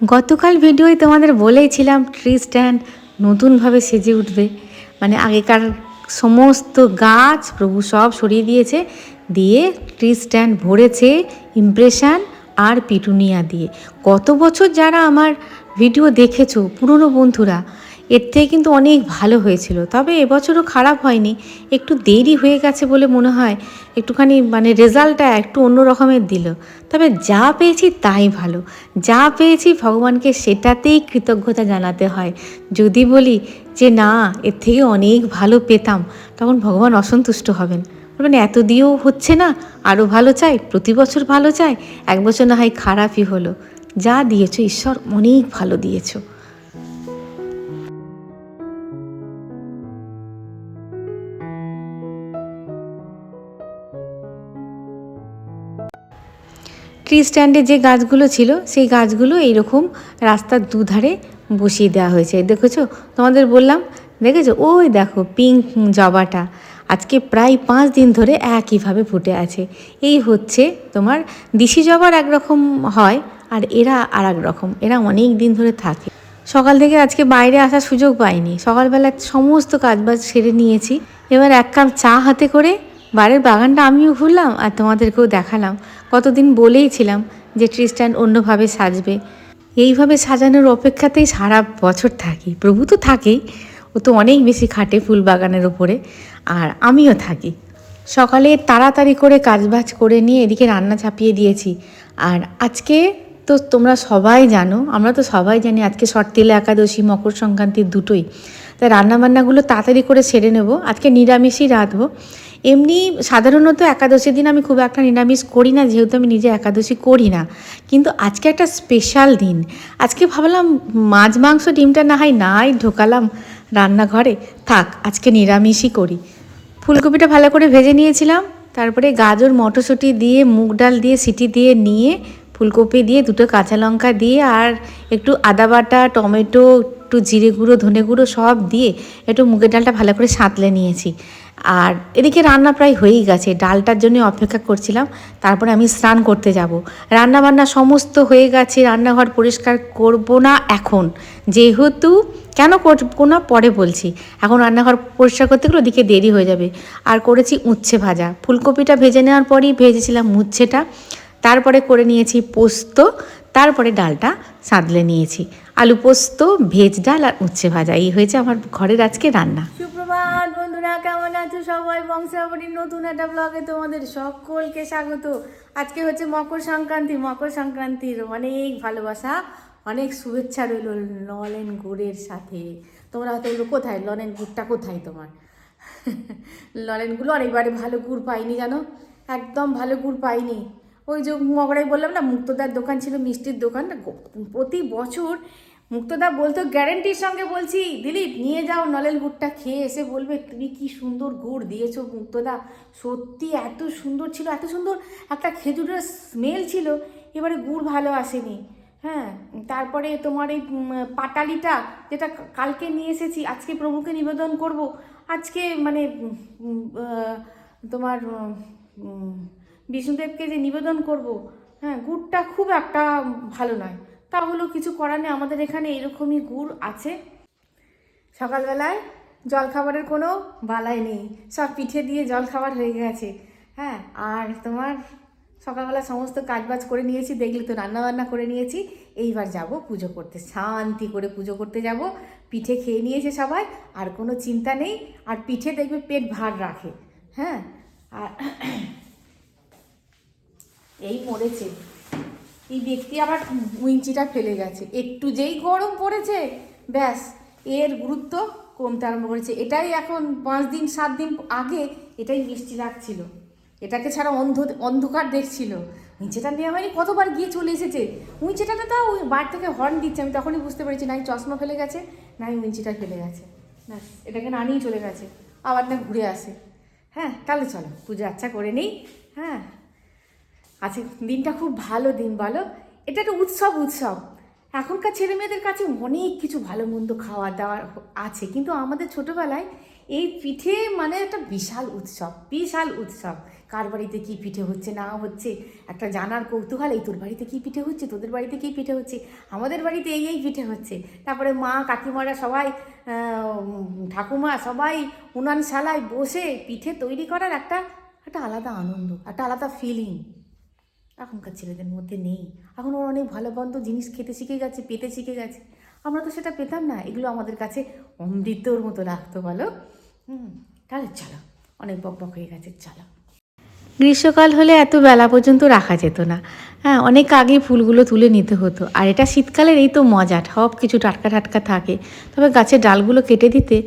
গতকাল ভিডিওয় তোমাদের বলেইছিলাম tree stand নতুনভাবে সেজে উঠবে। মানে আগেকার সমস্ত গাছ প্রভু সব সরিয়ে দিয়েছে, দিয়ে ট্রি স্ট্যান্ড ভরেছে ইমপ্রেশান আর পিটুনিয়া দিয়ে। গত বছর যারা আমার ভিডিও দেখেছ, পুরনো বন্ধুরা এর থেকে কিন্তু অনেক ভালো হয়েছিল। তবে এবছরও খারাপ হয়নি। একটু দেরি হয়ে গেছে বলে মনে হয়। একটুখানি মানে রেজাল্টটা একটু অন্য রকমের দিল। তবে যা পেয়েছি তাই ভালো। যা পেয়েছি ভগবানকে সেটাতেই কৃতজ্ঞতা জানাতে হয়। যদি বলি যে না, এর থেকে অনেক ভালো পেতাম, তখন ভগবান অসন্তুষ্ট হবেন। বলবেন, এত দিয়েও হচ্ছে না। আরও ভালো চাই, প্রতি বছর ভালো চাই। এক বছর না হয় খারাপই হলো। যা দিয়েছ, ঈশ্বর অনেক ভালো দিয়েছ। ট্রি স্ট্যান্ডে যে গাছগুলো ছিল, সেই গাছগুলো এইরকম রাস্তার দুধারে বসিয়ে দেওয়া হয়েছে। দেখেছ? তোমাদের বললাম, দেখেছ? ওই দেখো পিঙ্ক জবাটা আজকে প্রায় পাঁচ দিন ধরে একইভাবে ফুটে আছে। এই হচ্ছে তোমার দিশি জবার একরকম হয় আর এরা আর এক রকম। এরা অনেক দিন ধরে থাকে। সকাল থেকে আজকে বাইরে আসার সুযোগ পাইনি। সকালবেলা সমস্ত কাজবাজ সেরে নিয়েছি। এবার এক কাপ চা হাতে করে বাড়ির বাগানটা আমিও ঘুরলাম আর তোমাদেরকেও দেখালাম। কতদিন বলেইছিলাম যে ট্রি স্ট্যান্ড অন্যভাবে সাজবে। এইভাবে সাজানোর অপেক্ষাতেই সারা বছর থাকি। প্রভু তো থাকেই। ও তো অনেক বেশি খাটে ফুল বাগানের ওপরে আর আমিও থাকি। সকালে তাড়াতাড়ি করে কাজবাজ করে নিয়ে এদিকে রান্না চাপিয়ে দিয়েছি। আর আজকে তো তোমরা সবাই জানো, আমরা তো সবাই জানি আজকে শর্তিলা একাদশী, মকর সংক্রান্তির দুটোই। তাই রান্নাবান্নাগুলো তাড়াতাড়ি করে সেরে নেব। আজকে নিরামিষই রাঁধবো। এমনি সাধারণত একাদশীর দিন আমি খুব একটা নিরামিষ করি না, যেহেতু আমি নিজে একাদশী করি না। কিন্তু আজকে একটা স্পেশাল দিন। আজকে ভাবলাম মাছ, মাংস, ডিমটা না হয় নাই ঢোকালাম রান্নাঘরে। থাক, আজকে নিরামিষই করি। ফুলকপিটা ভালো করে ভেজে নিয়েছিলাম। তারপরে গাজর, মটরশুঁটি দিয়ে, মুগ ডাল দিয়ে, সিটি দিয়ে, নিয়ে ফুলকপি দিয়ে, দুটো কাঁচা লঙ্কা দিয়ে আর একটু আদা বাটা, টমেটো, একটু জিরে গুঁড়ো, ধনে গুঁড়ো সব দিয়ে একটু মুগের ডালটা ভালো করে সাঁতলে নিয়েছি। আর এদিকে রান্না প্রায় হয়েই গেছে। ডালটার জন্য অপেক্ষা করছিলাম। তারপরে আমি স্নান করতে যাব। রান্না বান্না সমস্ত হয়ে গেছে। রান্নাঘর পরিষ্কার করব না এখন। যেহেতু কেন করব না পরে বলছি। এখন রান্নাঘর পরিষ্কার করতে গেলে ওদিকে দেরি হয়ে যাবে। আর করেছি উচ্ছে ভাজা। ফুলকপিটা ভেজে নেওয়ার পরই ভেজেছিলাম উচ্ছেটা। তারপরে করে নিয়েছি পোস্ত। তারপরে ডালটা সাঁতলে নিয়েছি। আলু পোস্ত ভেজ ডাল আর উচ্ছে ভাজা এই হয়েছে আমার ঘরের আজকে রান্না। সুপ্রভাত বন্ধুরা কেমন আছো সবাই? বংশাবলীর নতুন একটা ব্লগে তোমাদের সকলকে স্বাগত। আজকে হচ্ছে মকর সংক্রান্তি। মকর সংক্রান্তির অনেক ভালোবাসা অনেক শুভেচ্ছা রইল ললেন গুড়ের সাথে। তোমরা হয়তো বলবে, কোথায়? ললেন গুড়টা কোথায় তোমার? ললেনগুলো অনেকবারে ভালো গুড় পাইনি জানো? একদম ভালো গুড় পাইনি। ওই যে মগরাই বললাম না, মুক্তদার দোকান ছিল, মিষ্টির দোকান। প্রতি বছর মুক্তদা বলতো, গ্যারেন্টির সঙ্গে বলছি, দিলীপ, নিয়ে যাও নলেল গুড়টা খেয়ে এসে বলবে, তুমি কি সুন্দর গুড় দিয়েছ মুক্তদা। সত্যি এত সুন্দর ছিল, এত সুন্দর একটা খেজুরের স্মেল ছিল, এবারে গুড় ভালো আসেনি। হ্যাঁ তারপরে তোমার এই পাটালিটা যেটা কালকে নিয়ে এসেছি, আজকে প্রভুকে নিবেদন করব। আজকে মানে তোমার বিষ্ণুদেবকে যে নিবেদন করব হ্যাঁ গুড়টা খুব একটা ভালো নয়। তা হলো কিছু করার নেই, আমাদের এখানে এরকমই গুড় আছে। সকালবেলায় জলখাবারের কোনো বালাই নেই, সব পিঠে দিয়ে জলখাবার হয়ে গেছে। হ্যাঁ আর তোমার সকালবেলা সমস্ত কাজবাজ করে নিয়েছি, দেখলে তো রান্নাবান্না করে নিয়েছি। এইবার যাব পুজো করতে, শান্তি করে পুজো করতে যাব। পিঠে খেয়ে নিয়েছে সবাই, আর কোনো চিন্তা নেই। আর পিঠে দেখবে পেট ভার রাখে। হ্যাঁ আর এই মরেছে এই ব্যক্তি আবার উইঞ্চিটা ফেলে গেছে। একটু যেই গরম পড়েছে, ব্যাস, এর গুরুত্ব কমতে আরম্ভ করেছে। এটাই এখন পাঁচ দিন, সাত দিন আগে এটাই মিষ্টি লাগছিল। এটাকে ছাড়া অন্ধ, অন্ধকার দেখছিল। উইঞ্চেটা নেওয়া হয়নি, কতবার গিয়ে চলে এসেছে। উইঞ্চেটাতে তো ওই বার থেকে হর্ন দিচ্ছে, আমি তখনই বুঝতে পেরেছি নাই চশমা ফেলে গেছে নাই উইঞ্চিটা ফেলে গেছে। ব্যাস, এটাকে না নিয়েই চলে গেছে। আবার না ঘুরে আসে। হ্যাঁ তাহলে চলো পুজো আচ্ছা করে নিই। হ্যাঁ। আজকে দিনটা খুব ভালো দিন বলো। এটা একটা উৎসব উৎসব। এখনকার ছেলে মেয়েদের কাছে অনেক কিছু ভালো মন্দ খাওয়া দাওয়ার আছে, কিন্তু আমাদের ছোটোবেলায় এই পিঠে মানে একটা বিশাল উৎসব বিশাল উৎসব। কার বাড়িতে কী পিঠে হচ্ছে, না হচ্ছে, একটা জানার কৌতূহল, এই তোর বাড়িতে কী পিঠে হচ্ছে, তোদের বাড়িতে কী পিঠে হচ্ছে, আমাদের বাড়িতে এই এই পিঠে হচ্ছে। তারপরে মা, কাকিমারা সবাই ঠাকুমা সবাই উনান শালায় বসে পিঠে তৈরি করার একটা একটা আলাদা আনন্দ, একটা আলাদা ফিলিং এখনকার ছেলেদের মধ্যে নেই। এখন ওরা অনেক ভালো মন্দ জিনিস খেতে শিখে গেছে, পেতে শিখে গেছে। আমরা তো সেটা পেতাম না। এগুলো আমাদের কাছে অমৃতর মতো লাগতো, বলো। হুম, তাহলে চলো। অনেক বক বক হয়ে গেছে, চলো। গ্রীষ্মকাল হলে এত বেলা পর্যন্ত রাখা যেত না। হ্যাঁ অনেক আগে ফুলগুলো তুলে নিতে হতো। আর এটা শীতকালের এই তো মজা, সব কিছু টাটকা টাটকা থাকে। তবে গাছের ডালগুলো কেটে দিতে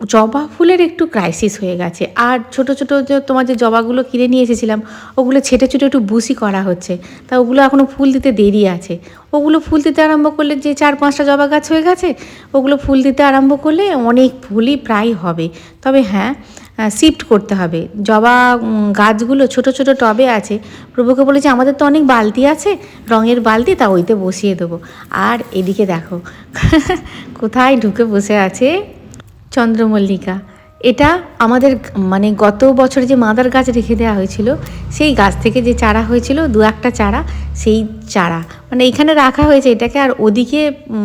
জবা ফুলের একটু ক্রাইসিস হয়ে গেছে। আর ছোট ছোট যে তোমার যে জবাগুলো কিনে নিয়ে এসেছিলাম, ওগুলো ছেটে ছেটে একটু বুসি করা হচ্ছে। তা ওগুলো এখনও ফুল দিতে দেরি আছে। ওগুলো ফুল দিতে আরম্ভ করলে যে চার, পাঁচটা জবা গাছ হয়ে গেছে, ওগুলো ফুল দিতে আরম্ভ করলে অনেক ফুলই প্রায় হবে। তবে হ্যাঁ শিফট করতে হবে। জবা গাছগুলো ছোট ছোট টবে আছে। প্রভুকে বলেছে, আমাদের তো অনেক বালতি আছে, রঙের বালতি, তা ওইতে বসিয়ে দেবো। আর এদিকে দেখো, কোথায় ঢুকে বসে আছে চন্দ্রমল্লিকা। এটা আমাদের মানে গত বছর যে মাদার গাছ রেখে দেওয়া হয়েছিল, সেই গাছ থেকে যে চারা হয়েছিল, দু একটা চারা, সেই চারা। মানে এখানে রাখা হয়েছে এটাকে, আর ওদিকে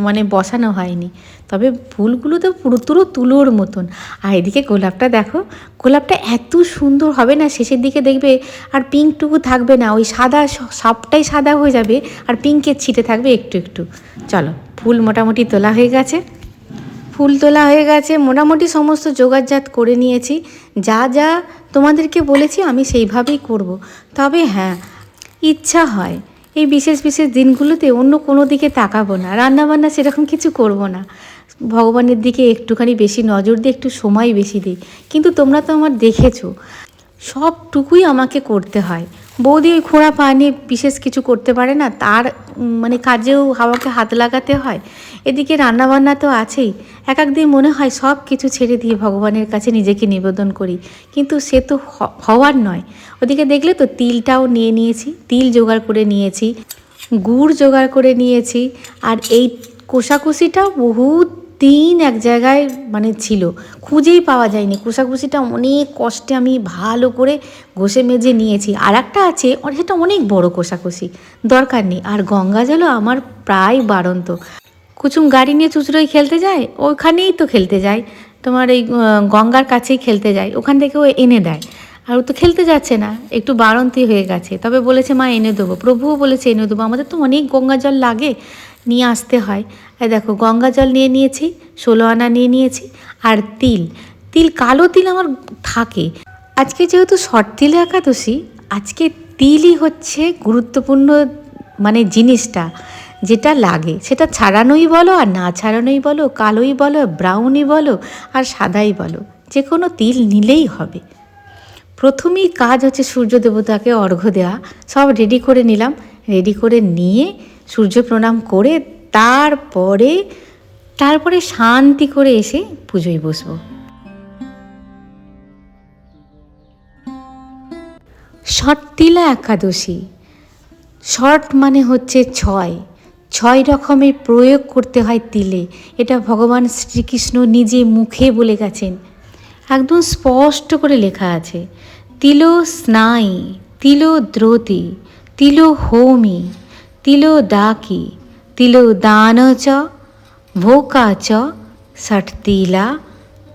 মানে বসানো হয়নি। তবে ফুলগুলো তো পুরো তুলোর মতন। আর এদিকে গোলাপটা দেখো, গোলাপটা এত সুন্দর হবে না, শেষের দিকে দেখবে আর পিঙ্কটুকু থাকবে না। ওই সাদা সবটাই সাদা হয়ে যাবে, আর পিঙ্কের ছিটে থাকবে একটু একটু। চলো, ফুল মোটামুটি তোলা হয়ে গেছে। ফুল তোলা হয়ে গেছে। মোটামুটি সমস্ত জোগাড়জাত করে নিয়েছি। যা যা তোমাদেরকে বলেছি আমি সেইভাবেই করব। তবে হ্যাঁ ইচ্ছা হয়। এই বিশেষ বিশেষ দিনগুলোতে অন্য কোনো দিকে তাকাবো না। রান্নাবান্না সেরকম কিছু করব না। ভগবানের দিকে একটুখানি বেশি নজর দিয়ে, একটু সময় বেশি দিই। কিন্তু তোমরা তো আমার দেখেছ। সবটুকুই আমাকে করতে হয়। বৌদি ওই খোঁড়া পা নিয়ে বিশেষ কিছু করতে পারে না, তার মানে কাজেও হাওয়াকে হাত লাগাতে হয়। এদিকে রান্নাবান্না তো আছেই, এক একদিন মনে হয় সব কিছু ছেড়ে দিয়ে ভগবানের কাছে নিজেকে নিবেদন করি, কিন্তু সে তো হওয়ার নয়। ওদিকে দেখলে তো তিলটাও নিয়ে নিয়েছি, তিল জোগাড় করে নিয়েছি, গুড় জোগাড় করে নিয়েছি, আর এই কোষাকুষিটাও বহুত দিন এক জায়গায় মানে ছিল। খুঁজেই পাওয়া যায়নি। কোষাকুষিটা অনেক কষ্টে আমি ভালো করে ঘষে মেজে নিয়েছি। আর একটা আছে সেটা অনেক বড় কোষাকুষি। দরকার নেই। আর গঙ্গা জলও আমার প্রায় বাড়ন্ত। কুচুম গাড়ি নিয়ে চুচড়োই খেলতে যায়, ওখানেই তো খেলতে যায়। তোমার এই গঙ্গার কাছেই খেলতে যায়। ওখান থেকে ও এনে দেয়। আর ও তো খেলতে যাচ্ছে না। একটু বাড়ন্তি হয়ে গেছে। তবে বলেছে, মা, এনে দেবো। প্রভুও বলেছে, এনে দেবো। আমাদের তো অনেক গঙ্গা জল লাগে, নিয়ে আসতে হয়। দেখো, গঙ্গা জল নিয়ে নিয়েছি, ষোলো আনা নিয়ে নিয়েছি, আর তিল। তিল, কালো তিল আমার থাকে। আজকে যেহেতু শর্ট তিল একাদশী, আজকে তিলই হচ্ছে গুরুত্বপূর্ণ মানে জিনিসটা, যেটা লাগে। সেটা ছাড়ানোই বলো, আর না ছাড়ানোই বলো, কালোই বলো ব্রাউনই বলো, আর সাদাই বলো যে কোনো তিল নিলেই হবে। প্রথমেই কাজ হচ্ছে সূর্য দেবতাকে অর্ঘ্য দেওয়া। সব রেডি করে নিলাম। রেডি করে নিয়ে সূর্য প্রণাম করে তারপরে তারপরে শান্তি করে এসে পুজোয় বসবো। ষট্টিলা একাদশী। শর্ট মানে হচ্ছে ছয়। ছয় রকমের প্রয়োগ করতে হয় তিলে। এটা ভগবান শ্রীকৃষ্ণ নিজে মুখে বলে গেছেন। একদম স্পষ্ট করে লেখা আছে। তিল স্নায়ী, তিল দ্রোতি, তিল হোমি, তিল ডাকি তিল দান চ ভোকা চ ষটতিলা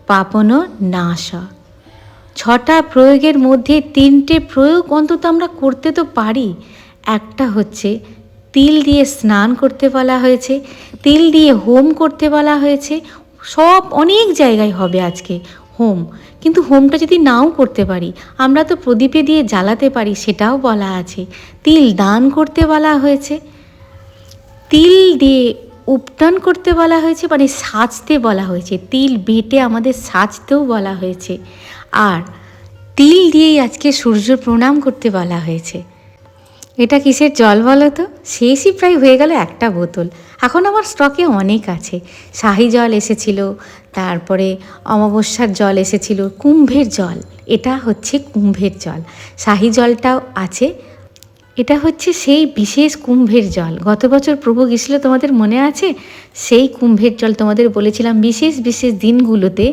পাপন নাশ ছটা প্রয়োগের মধ্যে তিনটে প্রয়োগ অন্তত আমরা করতে তো পারি একটা হচ্ছে তিল দিয়ে স্নান করতে বলা হয়েছে তিল দিয়ে হোম করতে বলা হয়েছে সব অনেক জায়গায় হবে আজকে হোম কিন্তু হোমটা যদি নাও করতে পারি আমরা তো প্রদীপে দিয়ে জ্বালাতে পারি সেটাও বলা আছে তিল দান করতে বলা হয়েছে তিল দিয়ে উপটান করতে বলা হয়েছে মানে সাজতে বলা হয়েছে। তিল বেটে আমাদের সাজতেও বলা হয়েছে। আর তিল দিয়েই আজকে সূর্য প্রণাম করতে বলা হয়েছে। এটা কিসের জল বলো তো? শেষই প্রায় হয়ে গেল একটা বোতল। এখন আমার স্টকে অনেক আছে। শাহি জল এসেছিল, তারপরে অমাবস্যার জল এসেছিল, কুম্ভের জল। এটা হচ্ছে কুম্ভের জল। শাহি জলটাও আছে এটা হচ্ছে সেই বিশেষ কুম্ভের জল। গত বছর প্রভু গেছিল তোমাদের মনে আছে? সেই কুম্ভের জল তোমাদের বলেছিলাম, বিশেষ বিশেষ দিনগুলোতে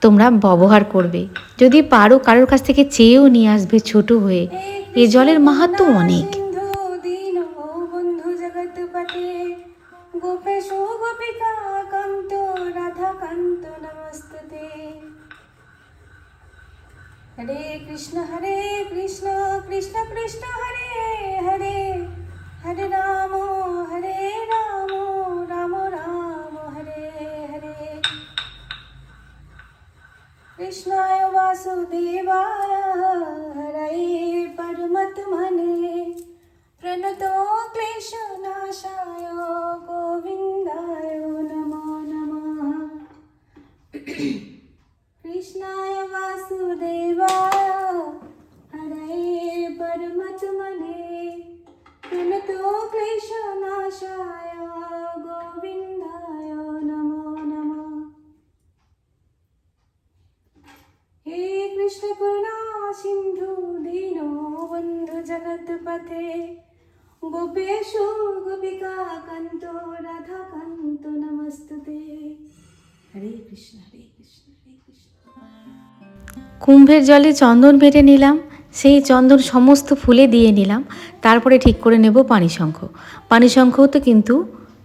তোমরা ব্যবহার করবে। যদি পারো কারোর কাছ থেকে চেয়েও নিয়ে আসবে ছোট হয়ে। এ জলের মাহাত্ম অনেক। গোপিকা কান্ত রাধা কান্ত हरे कृष्ण हरे कृष्ण कृष्ण कृष्ण, हरे हरे। हरे राम हरे राम राम राम, हरे हरे। कृष्णाय वासुदेवाय हरे परमत्मने। प्रणतो কুম্ভের জলে চন্দন বেটে নিলাম, সেই চন্দন সমস্ত ফুলে দিয়ে নিলাম, তারপরে ঠিক করে নেব পানিশঙ্খ পানিশঙ্খও তো কিন্তু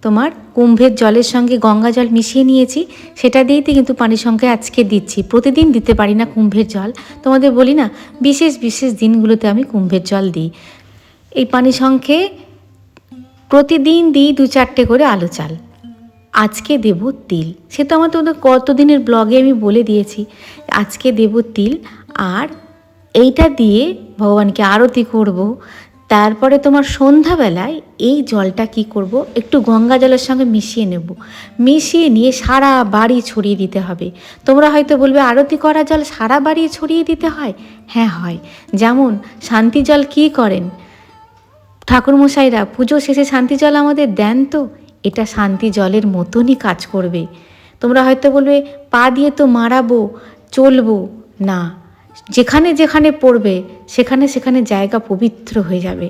তোমার কুম্ভের জলের সঙ্গে গঙ্গা জল মিশিয়ে নিয়েছি, সেটা দিয়েই তো কিন্তু পানিশঙ্খে আজকে দিচ্ছি। প্রতিদিন দিতে পারি না কুম্ভের জল। তোমাদের বলি না, বিশেষ বিশেষ দিনগুলোতে আমি কুম্ভের জল দিই। এই পানিশঙ্খে প্রতিদিন দিই দু চারটে করে আলু চাল। আজকে দেব তিল। সে তো আমার তোমাদের কতদিনের ব্লগে আমি বলে দিয়েছি। আজকে দেব তিল আর এইটা দিয়ে ভগবানকে আরতি করব। তারপরে তোমার সন্ধ্যাবেলায় এই জলটা কি করব? একটু গঙ্গা জলের সঙ্গে মিশিয়ে নেব। মিশিয়ে নিয়ে সারা বাড়ি ছড়িয়ে দিতে হবে। তোমরা হয়তো বলবে, আরতি করা জল সারা বাড়ি ছড়িয়ে দিতে হয়? হ্যাঁ হয়। যেমন শান্তি জল কী করেন? ঠাকুরমশাইরা, পুজো শেষে শান্তি জল আমাদের দেন তো? এটা শান্তি জলের মতনই কাজ করবে। তোমরা হয়তো বলবে, পা দিয়ে তো মারাবো, চলবো। না, যেখানে যেখানে পড়বে, সেখানে সেখানে জায়গা পবিত্র হয়ে যাবে।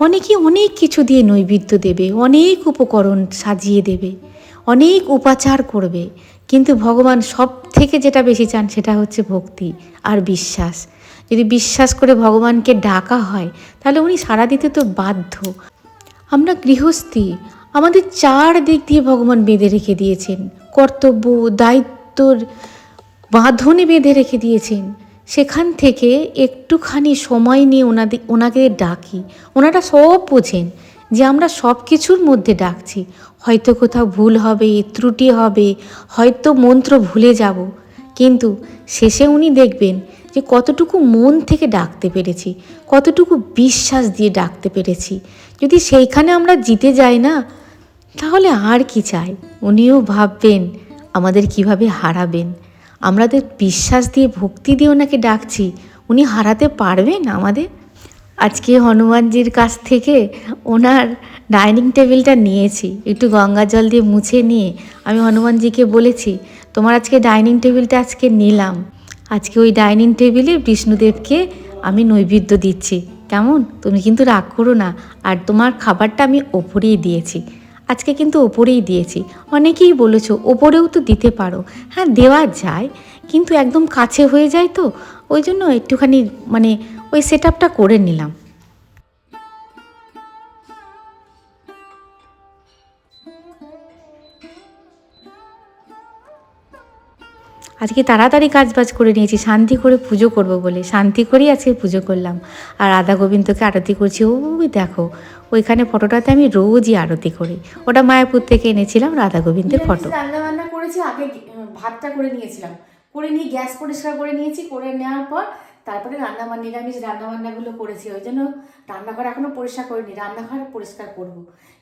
অনেকে অনেক কিছু দিয়ে নৈবেদ্য দেবে, অনেক উপকরণ সাজিয়ে দেবে, অনেক উপাচার করবে। কিন্তু ভগবান সব থেকে যেটা বেশি চান, সেটা হচ্ছে ভক্তি আর বিশ্বাস। যদি বিশ্বাস করে ভগবানকে ডাকা হয়, তাহলে উনি সাড়া দিতে তো বাধ্য। আমরা গৃহস্থী আমাদের চার দিক দিয়ে ভগবান বেঁধে রেখে দিয়েছেন, কর্তব্য, দায়িত্বর বাঁধনে বেঁধে রেখে দিয়েছেন। সেখান থেকে একটুখানি সময় নিয়ে ওনাদের ওনাকে ডাকি। ওনারা সব বোঝেন যে আমরা সব কিছুর মধ্যে ডাকছি। হয়তো কোথাও ভুল হবে, ত্রুটি হবে, হয়তো মন্ত্র ভুলে যাব। কিন্তু শেষে উনি দেখবেন যে কতটুকু মন থেকে ডাকতে পেরেছি, কতটুকু বিশ্বাস দিয়ে ডাকতে পেরেছি। যদি সেইখানে আমরা জিতে যাই না তাহলে আর কি চাই? উনিও ভাববেন, আমাদের কীভাবে হারাবেন? আমাদের বিশ্বাস দিয়ে, ভক্তি দিয়ে ওনাকে ডাকছি। উনি হারাতে পারবেন আমাদের? আজকে হনুমানজির কাছ থেকে ওনার ডাইনিং টেবিলটা নিয়েছি। একটু গঙ্গা জল দিয়ে মুছে নিয়ে আমি হনুমানজিকে বলেছি, তোমার আজকে ডাইনিং টেবিলটা আজকে নিলাম। আজকে ওই ডাইনিং টেবিলে বিষ্ণুদেবকে আমি নৈবেদ্য দিচ্ছি। কেমন? তুমি কিন্তু রাগ করো না। আর তোমার খাবারটা আমি ওপরেই দিয়েছি। আজকে কিন্তু ওপরেই দিয়েছি। অনেকেই বলেছ, ওপরেও তো দিতে পারো। হ্যাঁ দেওয়া যায়, কিন্তু একদম কাছে হয়ে যায় তো। ওই জন্য একটুখানি মানে ওই সেট করে নিলাম। আজকে তাড়াতাড়ি কাজ বাজ করে নিয়েছি শান্তি করে পুজো করব বলে। শান্তি করেই আজকে পুজো করলাম। আর রাধা গোবিন্দকে আরতি করছি ওই দেখো ওইখানে ফটোটাতে আমি রোজই আরতি করি। ওটা মায়াপুর থেকে এনেছিলাম রাধা গোবিন্দের ফটো। রান্না বান্না করেছি আগে ভাতটা করে নিয়েছিলাম। করে নিয়ে গ্যাস পরিষ্কার করে নিয়েছি করে নেওয়ার পর তারপরে রান্না বান্না নিরামিষ রান্না বান্নাগুলো করেছি। ওই জন্য রান্নাঘর এখনও পরিষ্কার করিনি রান্নাঘর পরিষ্কার করব।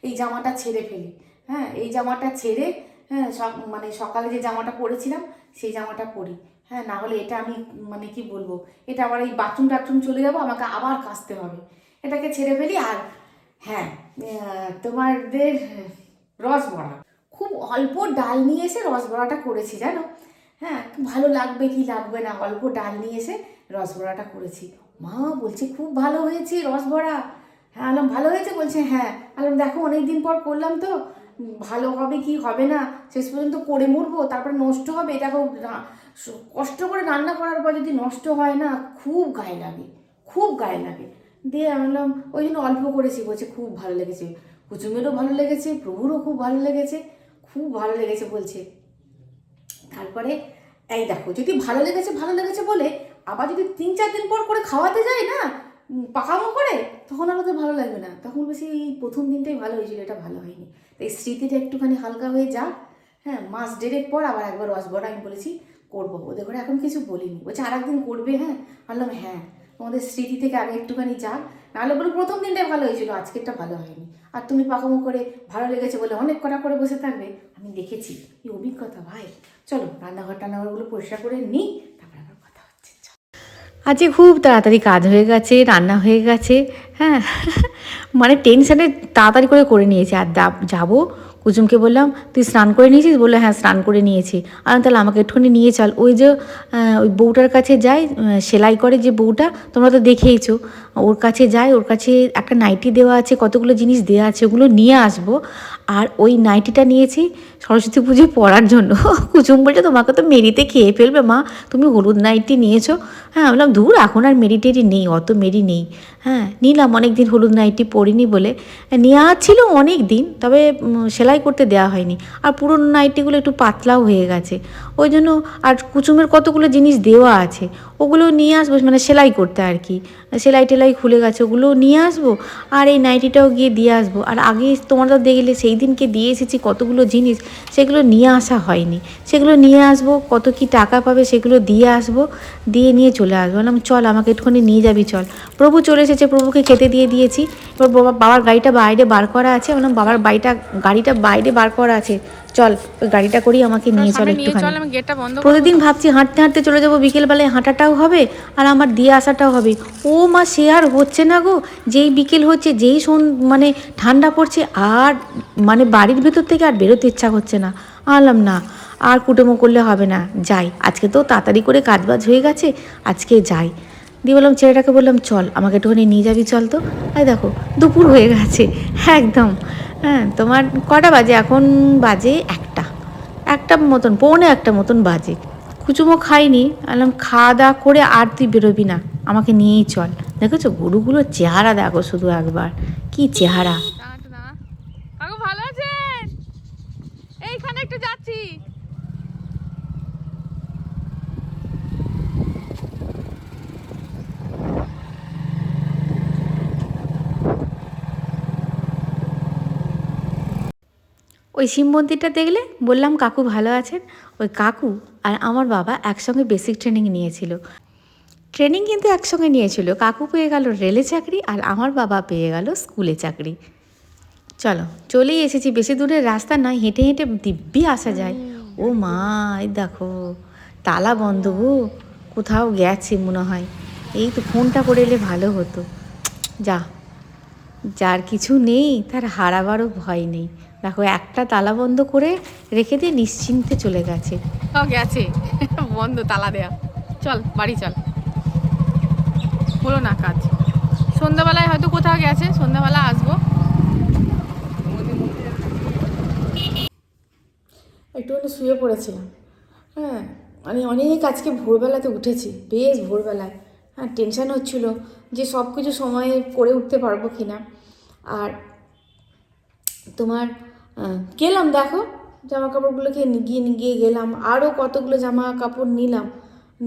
এই জামাটা ছেড়ে ফেলি হ্যাঁ এই জামাটা ছেড়ে হ্যাঁ সব মানে সকালে যে জামাটা পরেছিলাম সেই জামাটা পরি। হ্যাঁ না হলে এটা আমি মানে কি বলব, এটা আবার এই বাথরুম টাথরুম চলে যাব, আমাকে আবার কাচতে হবে। এটাকে ছেড়ে ফেলি আর হ্যাঁ তোমাদের রস বড়া খুব অল্প ডাল নিয়ে এসে রস বড়াটা করেছি, জানো? হ্যাঁ ভালো লাগবে কি লাগবে না, অল্প ডাল নিয়ে এসে রস বড়াটা করেছি। মা বলছে, খুব ভালো হয়েছে রস বড়া হ্যাঁ আলম, ভালো হয়েছে? বলছে হ্যাঁ। আলম, দেখো অনেক দিন পর করলাম তো। ভালো হবে কি হবে না? শেষ পর্যন্ত করে মরবো, তারপরে নষ্ট হবে? দেখো কষ্ট করে রান্না করার পর যদি নষ্ট হয় না, খুব গায়ে লাগে, খুব গায়ে লাগে। দিয়ে আমি বললাম, ওই জন্য অল্প করেছি, বলছে খুব ভালো লেগেছে। কুচুমেরও ভালো লেগেছে, প্রভুরও খুব ভালো লেগেছে, খুব ভালো লেগেছে বলছে। তারপরে, এই দেখো, যদি ভালো লেগেছে ভালো লেগেছে বলে আবার যদি তিন চার দিন পর করে খাওয়াতে যায় না পাকামো করে, তখন আর ওদের ভালো লাগবে না। তখন বেশি এই প্রথম দিনটাই ভালো হয়েছিল, এটা ভালো হয়নি। তাই স্মৃতিটা একটুখানি হালকা হয়ে যাক। হ্যাঁ মাস দেড়েক পর আবার একবার রসবড়া আমি বলেছি করব ওদের ঘরে এখন কিছু বলিনি। বলছে আর একদিন করবে হ্যাঁ? বললাম হ্যাঁ তোমাদের স্মৃতি থেকে আগে একটুখানি যাক। নাহলে বলে প্রথম দিনটাই ভালো হয়েছিল, আজকেরটা ভালো হয়নি। আর তুমি পাকামো করে ভালো লেগেছে বলে অনেক কটা করে বসে থাকবে, আমি দেখেছি। এই অভিজ্ঞতা, ভাই। চলো, রান্নাঘর টান্নাঘরগুলো পরিষ্কার করে নিই, তারপরে আবার কথা হচ্ছে। আজকে খুব তাড়াতাড়ি কাজ হয়ে গেছে, রান্না হয়ে গেছে হ্যাঁ। মানে টেনশানে তাড়াতাড়ি করে করে নিয়েছি। আর যাব? কুসুমকে বললাম, তুই স্নান করে নিয়েছিস? বলল হ্যাঁ স্নান করে নিয়েছি। আর তাহলে আমাকে একটুখানি নিয়ে চল। ওই যে ওই বউটার কাছে যাই সেলাই করে যে বউটা, তোমরা তো দেখেইছো। ওর কাছে যাই, ওর কাছে একটা নাইটি দেওয়া আছে, কতগুলো জিনিস দেওয়া আছে, ওগুলো নিয়ে আসব। আর ওই নাইটিটা নিয়েছি সরস্বতী পুজো পরার জন্য। কুচুম বলছে, তোমাকে তো মেরিতে খেয়ে ফেলবে মা, তুমি হলুদ নাইটি নিয়েছো। হ্যাঁ বললাম, ধুর, এখন আর মেরিটেরি নেই, অত মেরি নেই। হ্যাঁ নিলাম অনেক দিন হলুদ নাইটি পরিনি বলে। নেওয়া ছিল অনেক দিন তবে সেলাই করতে দেওয়া হয়নি। আর পুরনো নাইটিগুলো একটু পাতলাও হয়ে গেছে। ওই জন্য, আর কুচুমের কতগুলো জিনিস দেওয়া আছে, ওগুলো নিয়ে আসব মানে সেলাই করতে আর কি। সেলাই টেলাই খুলে গেছে, ওগুলো নিয়ে আসব আর এই নাইটিটাও গিয়ে দিয়ে আসব। আর আগে তোমরা দেখলে সেই দিনকে দিয়ে এসেছি কতগুলো জিনিস, সেগুলো নিয়ে আসা হয়নি। সেগুলো নিয়ে আসব, কত কি টাকা পাবে সেগুলো দিয়ে আসব, দিয়ে নিয়ে চলে আসব। বললাম, চল, আমাকে একটুখানি নিয়ে যাবি, চল। প্রভু চলে এসেছে, প্রভুকে খেতে দিয়ে দিয়েছি। এবার বাবা, বাবার গাড়িটা বাইরে বার করা আছে। বললাম, বাবার বাড়িটা গাড়িটা বাইরে বার করা আছে। চল ওই গাড়িটা করেই আমাকে নিয়ে চল একটুখানি। করে প্রতিদিন ভাবছি হাঁটতে হাঁটতে চলে যাব বিকেলবেলায় হাঁটাটাও হবে আর আমার দিয়ে আসাটাও হবে। ও মা সে আর হচ্ছে না গো। যেই বিকেল হচ্ছে যেই শোন মানে ঠান্ডা পড়ছে আর মানে বাড়ির ভেতর থেকে আর বেরোতে ইচ্ছা করছে না। আনলাম না আর কুটুমো করলে হবে না। যাই আজকে তো তাড়াতাড়ি করে কাজবাজ হয়ে গেছে আজকে যাই। দিয়ে বললাম ছেলেটাকে বললাম চল আমাকে একটুখানি নিয়ে যাবি চল তো। এই দেখো দুপুর হয়ে গেছে একদম। হ্যাঁ তোমার কটা বাজে? এখন বাজে একটা। একটা মতন, পৌনে একটা মতন বাজে। কুচুমো খাইনি। আলাম খাওয়া দাওয়া করে আর তুই বেরোবি না। আমাকে নিয়েই চল। দেখেছ? গরুগুলোর চেহারা দেখো শুধু একবার। কি চেহারা দাঁড়া একটু দাঁড়া কাকু ভালো আছেন এইখানে একটু যাচ্ছি ওই শিব মন্দিরটা দেখলে বললাম, কাকু ভালো আছেন? ওই কাকু আর আমার বাবা একসঙ্গে বেসিক ট্রেনিং নিয়েছিল। ট্রেনিং কিন্তু একসঙ্গে নিয়েছিল। কাকু পেয়ে গেল রেলে চাকরি আর আমার বাবা পেয়ে গেল স্কুলে চাকরি। চলো, চলেই এসেছি। বেশি দূরের রাস্তা নয় হেঁটে হেঁটে দিব্যি আসা যায়। ও মা, এই দেখো, তালা বন্ধ গো। কোথাও গেছে মনে হয়। এই তো ফোনটা করে এলে ভালো হতো। যা, যার কিছু নেই, তার হারাবারও ভয় নেই। দেখো একটা তালা বন্ধ করে রেখে দিয়ে নিশ্চিন্তে চলে গেছে। গেছে। বন্ধ তালা দেয়া। চল বাড়ি চল। হলো না কাজ। সন্ধ্যাবেলায় হয়তো কোথাও গেছে সন্ধ্যাবেলা আসব। একটুখানি শুয়ে পড়েছিলাম। হ্যাঁ মানে অনেক আজকে ভোরবেলাতে উঠেছি বেশ ভোরবেলায়। হ্যাঁ টেনশান হচ্ছিল যে সব কিছু সময়ে করে উঠতে পারব কি না আর তোমার গেলাম দেখো জামা কাপড়গুলোকে গিয়ে গিয়ে গেলাম। আরও কতগুলো জামা কাপড় নিলাম,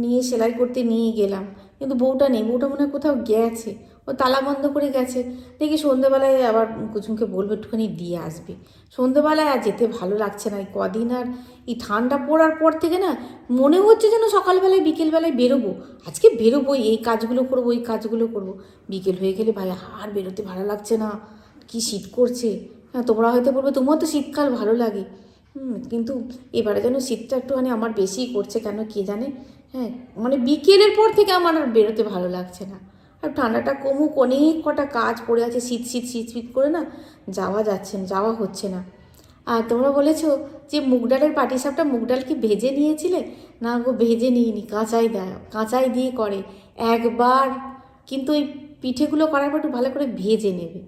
নিয়ে সেলাই করতে নিয়ে গেলাম। কিন্তু বউটা নেই, বউটা মনে হয় কোথাও গেছে। ও তালা বন্ধ করে গেছে। দেখি সন্ধ্যেবেলায় আবার কুচুমকে বলব, একটুখানি দিয়ে আসবে। সন্ধ্যেবেলায় আর যেতে ভালো লাগছে না। এই কদিন আর এই ঠান্ডা পড়ার পর থেকে না মনে হচ্ছে যেন সকালবেলায় বিকেলবেলায় বেরোবো। আজকে বেরোবো এই কাজগুলো করব, এই কাজগুলো করব। বিকেল হয়ে গেলে ভাই, আর বেরোতে ভালো লাগছে না। কি শীত করছে। হ্যাঁ তোমরা হয়তো বলবে, তোমার তো শীতকাল ভালো লাগে। হুম, কিন্তু এবারে যেন শীতটা একটুখানি আমার বেশিই করছে, কেন কে জানে? হ্যাঁ মানে বিকেলের পর থেকে আমার আর বেরোতে ভালো লাগছে না। আর ঠান্ডাটা কমুক, অনেক কটা কাজ পড়ে আছে, শীত শীত শীত শীত করে না যাওয়া যাচ্ছে না, যাওয়া হচ্ছে না। আর তোমরা বলেছ যে মুগ ডালের পাটিসাপটা মুগ ডাল কি ভেজে নিয়েছিলে? না গো, ভেজে নিইনি, কাঁচাই দেয় কাঁচাই দিয়ে করে। একবার কিন্তু ওই পিঠেগুলো করার পর একটু ভালো করে ভেজে নেবে।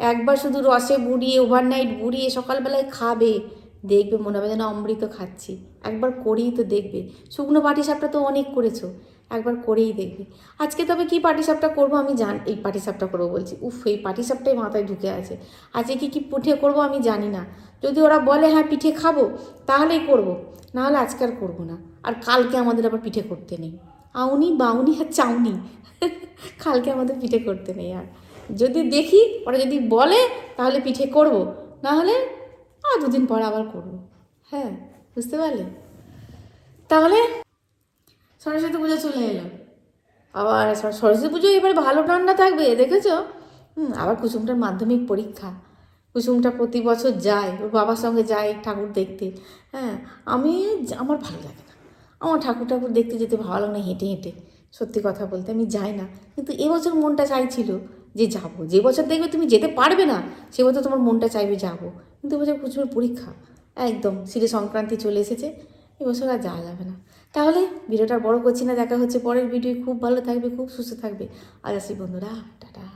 একবার শুধু রসে বুড়িয়ে ওভারনাইট বুড়িয়ে সকালবেলায় খাবে, দেখবে মনে হবে যেন অমৃত খাচ্ছি। একবার করেই তো দেখবে। শুকনো পাটিসাপটা তো অনেক করেছ, একবার করেই দেখবে। আজকে তবে কি পাটিসাপটা করব আমি জান, এই পাটিসাপটা করব বলছি। উফ, এই পাটিসাপটাই মাথায় ঢুকে আছে। আজকে কি কি পিঠে করব আমি জানি না। যদি ওরা বলে হ্যাঁ পিঠে খাব, তাহলেই করব। নাহলে আজকে আর করব না। আর কালকে আমাদের আবার পিঠে করতে নেই। আউনি, বাউনি আর চাউনি। কালকে আমাদের পিঠে করতে নেই আর। যদি দেখি, ওরা যদি বলে, তাহলে পিঠে করব। না হলে আর দুদিন পর আবার করব। হ্যাঁ বুঝতে পারলে? তাহলে সরস্বতী পুজো চলে এলো। আবার সরস্বতী পুজো এবার ভালো ঠান্ডা থাকবে, দেখেছ? হুম, আবার কুসুমটার মাধ্যমিক পরীক্ষা। কুসুমটা প্রতি বছর যায়, ওর বাবার সঙ্গে যায় ঠাকুর দেখতে। হ্যাঁ আমি আমার ভালো লাগে না। আমার ঠাকুর ঠাকুর দেখতে যেতে ভালো লাগে না, হেঁটে হেঁটে। সত্যি কথা বলতে আমি যাই না। কিন্তু এবছর মনটা চাইছিল যে যাব। যে বছর দেখবে তুমি যেতে পারবে না, সে বছর তোমার মনটা চাইবে যাব। কিন্তু এবছর প্রচুর পরীক্ষা। একদম সিরে সংক্রান্তি চলে এসেছে। এবছর আর যাওয়া যাবে না। তাহলে ভিডিওটা বড় করছি না, দেখা হচ্ছে পরের ভিডিও খুব ভালো থাকবে, খুব সুস্থ থাকবে। আজ আসি বন্ধুরা, টাটা।